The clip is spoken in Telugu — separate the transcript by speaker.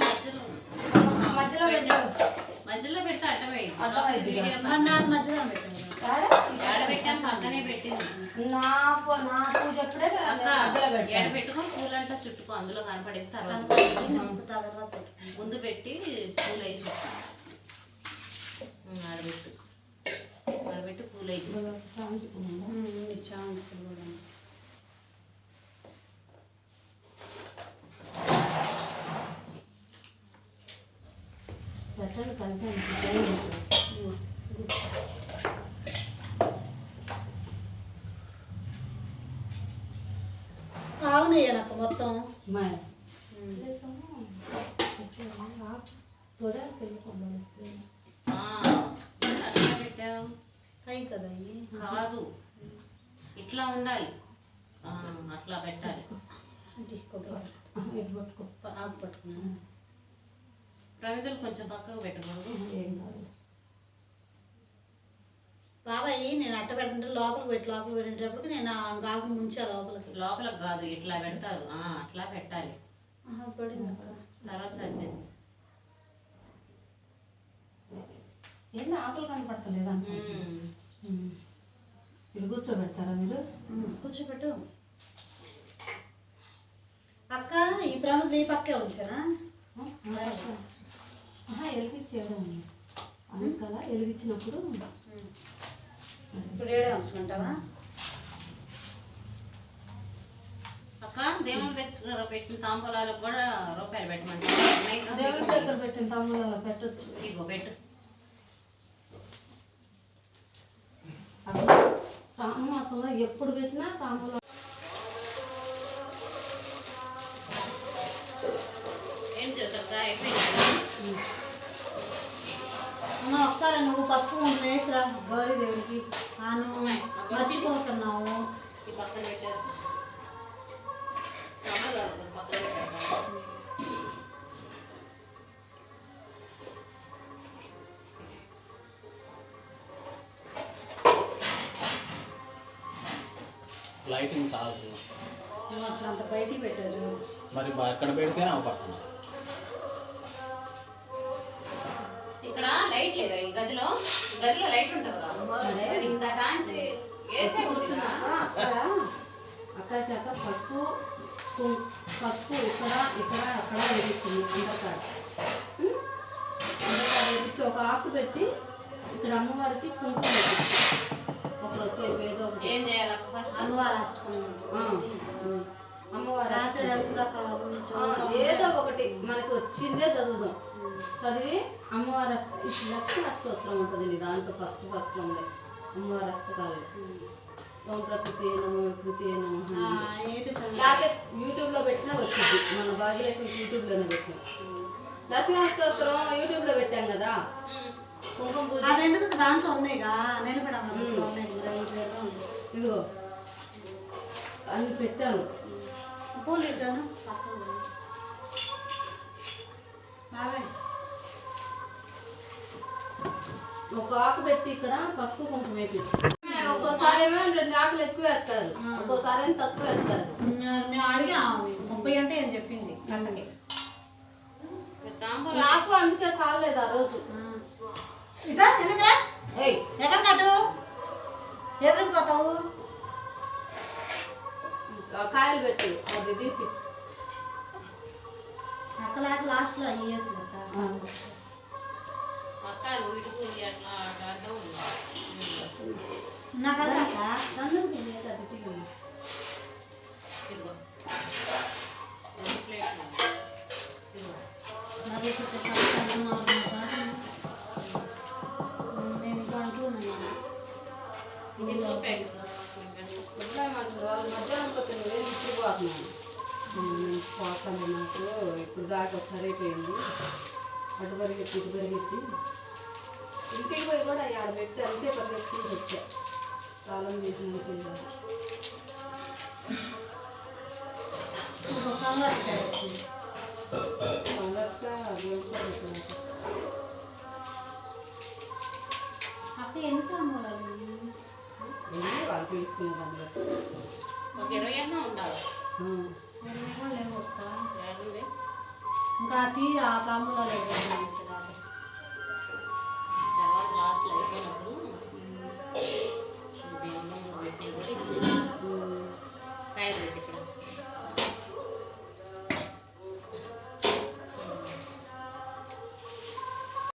Speaker 1: మధ్యలో.
Speaker 2: మధ్యలో పెట్టు.
Speaker 1: మధ్యలో పెడితే
Speaker 2: నాకు మధ్యలో పెట్టాను.
Speaker 1: పక్కనే పెట్టింది.
Speaker 3: నా పూ- నా పూజ
Speaker 1: పూలంతా చుట్టుకో అందులో కనపడింది తర్వాత. ముందు పెట్టి పూలు అయి చుట్టూ ఆడబెట్టు ఆడబెట్టి పూలు అయి
Speaker 2: కూడా
Speaker 3: పెట్టండి కలిసాను
Speaker 2: ఆవునయ్యా నాకు మొత్తం కదా
Speaker 1: ఇట్లా ఉండాలి అట్లా పెట్టాలి
Speaker 2: ఆకు పట్టుకున్నాను
Speaker 1: ప్రమిదలు కొంచెం పక్కకు పెట్టకూడదు
Speaker 3: ఏం కాదు
Speaker 2: బాబాయ్ నేను అట్ట పెడుతుంటే లోపలికి పెట్టి లోపలికి పెట్టేటప్పటికి నేను ఆకు ముంచా లోపలికి.
Speaker 1: లోపలకు కాదు ఇట్లా పెడతారు. అట్లా పెట్టాలి. తర్వాత సర్దింది.
Speaker 3: ఏంది ఆకులు కనపడతలేదు. ఇది కూర్చోబెడతారా మీరు?
Speaker 2: కూర్చోబెట్టు. అక్క ఈ ప్రమిద ఈ పక్కే ఉంచానా
Speaker 3: ఆహా, వెలిగించేయడం అందుకలా వెలిగించినప్పుడు
Speaker 2: ఇప్పుడు ఏడే ఉంచుకుంటావా
Speaker 1: అక్క దేవుని దగ్గర పెట్టిన తాంబూలాలకు కూడా రూపాయలు పెట్టమంటే
Speaker 3: దేవుడి దగ్గర పెట్టిన తమ్ముళ్ళలో పెట్టొచ్చు.
Speaker 1: ఇగో పెట్టు.
Speaker 3: అసలు తాము అసలు ఎప్పుడు పెట్టినా తాములో
Speaker 1: ఏం చేద్దాం అయిపోయింది?
Speaker 2: అమ్మ ఒకసారి నువ్వు పసుపు కుంకుమ వేసిరా గౌరీ దేవుడికి ఆను
Speaker 1: అమ్మాయి, నా బర్త్డే.
Speaker 2: మర్చిపోతున్నావు
Speaker 1: ఈ పక్కన పెట్టారు తాంబూలాలు పక్కన పెట్టారు
Speaker 4: లైటింగ్ చాలు
Speaker 2: నువ్వు అసలు అంత బయటికి పెట్టారు
Speaker 4: మరి బా- ఎక్కడ పెడితే ఆ
Speaker 1: ఇక్కడ లైట్ లేదా? ఈ గదిలో గదిలో లైట్ ఉంటుంది కదా? మరి ఇంత టాంచి వేస్తే కూర్చున్నా.
Speaker 3: అక్కడ అక్కడ చేత పసుపు పసుపు ఇక్కడ ఇక్కడ అక్కడ వేపించింది అంతకాడ వేపించి ఒక ఆకు పెట్టి ఇక్కడ అమ్మవారికి కుంకుమ పెట్టింది ఒక సేపు ఏదో ఒకటి.
Speaker 1: ఏం చేయాలి ఫస్ట్?
Speaker 2: అమ్మవారు అష్టకం.
Speaker 3: ఏదో ఒకటి మనకి వచ్చిందే చదువుదాం. చదివి అమ్మవారి లక్ష్మీ అష్టోత్తరం ఉంటుంది నీ దాంట్లో ఫస్ట్ ఫస్ట్ ఉంది అమ్మవారి అష్టకాలు. లేకపోతే యూట్యూబ్లో పెట్టినా వచ్చింది. మన భాగ్యలక్ష్మి యూట్యూబ్లోనే పెట్టాం లక్ష్మీ అష్టోత్తరం యూట్యూబ్లో పెట్టాం కదా. కుంకుమ పూజ.
Speaker 2: దాంట్లో ఉన్నాయిగా.
Speaker 3: ఇదిగో. అన్ని పెట్టాను.
Speaker 2: పూలు ఇట్టాను
Speaker 3: ఒక ఆకు పెట్టి ఇక్కడ పసుపు కుంకుమ వేపించు. ఒక్కోసారి ఏమో రెండు ఆకులు ఎక్కువ వేస్తారు. ఒక్కోసారి ఏమో తక్కువ వేస్తారు.
Speaker 2: మేము- అడిగాము ముప్పై అంటే ఏం చెప్పింది గంటకి
Speaker 3: నాకు అందుకే సాలేదు ఆ రోజు.
Speaker 2: ఇదా ఎందుకురా? ఎక్కడ కట్టు ఎదురుకు పోతావు?
Speaker 3: ఆ కాయలు పెట్టు అది తీసి
Speaker 2: అక్కలాగా లాస్ట్లో అయ్యచ్చు
Speaker 3: ఆ.
Speaker 1: అక్క నువ్వు ఇటు పూలు అట్లా అట్లా అడ్డం ఉంది.
Speaker 2: నాకు అక్క
Speaker 3: దండం తినేది అది తిను.
Speaker 1: ఇదిగో. రెండు ప్లేట్లు ఇదిగో.
Speaker 3: పోతాను నాకు ఇప్పుడు దాకా ఒకసారి అయిపోయింది అటు పరిగెత్తి ఇటు పరిగెత్తి. ఇంటికి పోయి కూడా ఆడ పెట్టి అంతే పరిగెత్తి వచ్చా. తాళం చేసి
Speaker 2: వచ్చింది.
Speaker 3: పండగ దేవుడు
Speaker 2: అక్క
Speaker 3: వెళ్ళి
Speaker 1: ఒక ఇరవై అన్న ఉండాలి.
Speaker 2: ఇంకా తీ ఆ పాములో లేదు